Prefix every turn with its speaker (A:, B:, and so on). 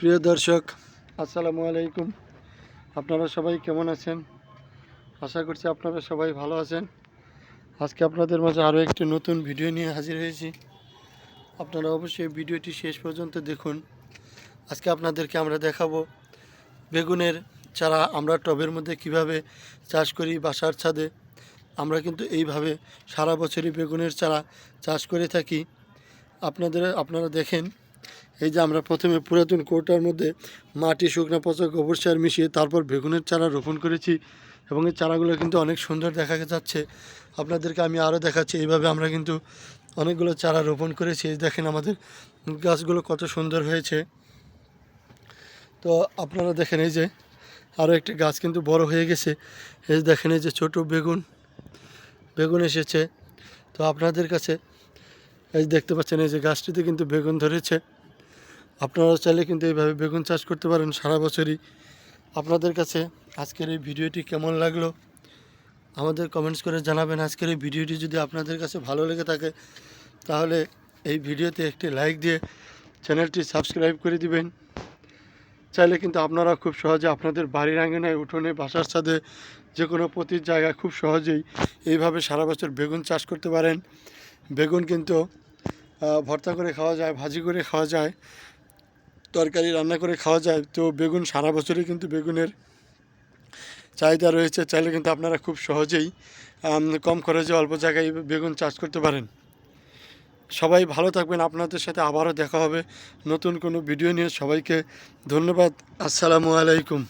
A: প্রিয় দর্শক, আসসালামু আলাইকুম। আপনারা সবাই কেমন আছেন? আশা করছি আপনারা সবাই ভালো আছেন। আজকে আপনাদের মাঝে আরও একটি নতুন ভিডিও নিয়ে হাজির হয়েছি। আপনারা অবশ্যই ভিডিওটি শেষ পর্যন্ত দেখুন। আজকে আপনাদেরকে আমরা দেখাবো বেগুনের চারা আমরা টবের মধ্যে কীভাবে চাষ করি বাসার ছাদে। আমরা কিন্তু এইভাবে সারা বছরই বেগুনের চারা চাষ করে থাকি। আপনাদের, আপনারা দেখেন এই যে আমরা প্রথমে পুরাতন কৌটার মধ্যে মাটি, শুকনো পচা গোবর সার মিশিয়ে তারপর বেগুনের চারা রোপণ করেছি এবং এই চারাগুলো কিন্তু অনেক সুন্দর দেখা যাচ্ছে। আপনাদেরকে আমি আরও দেখাচ্ছি, এইভাবে আমরা কিন্তু অনেকগুলো চারা রোপণ করেছি। দেখেন আমাদের গাছগুলো কত সুন্দর হয়েছে। তো আপনারা দেখেন এই যে আরও একটি গাছ কিন্তু বড় হয়ে গেছে। এই দেখেন এই যে ছোট বেগুন বেগুন এসেছে। তো আপনাদের কাছে এই দেখতে পাচ্ছেন এই যে গাছটিতে কিন্তু বেগুন ধরেছে। আপনারা চাইলে কিন্তু এইভাবে বেগুন চাষ করতে পারেন সারা বছরই। আপনাদের কাছে আজকের এই ভিডিওটি কেমন লাগল? আমাদের কমেন্টস করে জানাবেন। আজকের এই ভিডিওটি যদি আপনাদের কাছে ভালো লেগে থাকে, তাহলে এই ভিডিওতে একটি লাইক দিয়ে চ্যানেলটি সাবস্ক্রাইব করে দিবেন। চাইলে কিন্তু আপনারা খুব সহজে আপনাদের বাড়ির আঙ্গনায় উঠোনে, বাসার ছাদে যে কোনো প্রতির জায়গায় খুব সহজেই এইভাবে সারা বছর বেগুন চাষ করতে পারেন। বেগুন কিন্তু ভর্তা করে খাওয়া যায়, ভাজি করে খাওয়া যায়। তরকারি রান্না করে খাওয়া যায়। তো বেগুন সারা বছরই কিন্তু বেগুনের চাহিদা রয়েছে। চাইলে কিন্তু আপনারা খুব সহজেই কম খরচে অল্প জায়গায় বেগুন চাষ করতে পারেন। সবাই ভালো থাকবেন। আপনাদের সাথে আবারও দেখা হবে নতুন কোনো ভিডিও নিয়ে। সবাইকে ধন্যবাদ। আসসালামু আলাইকুম।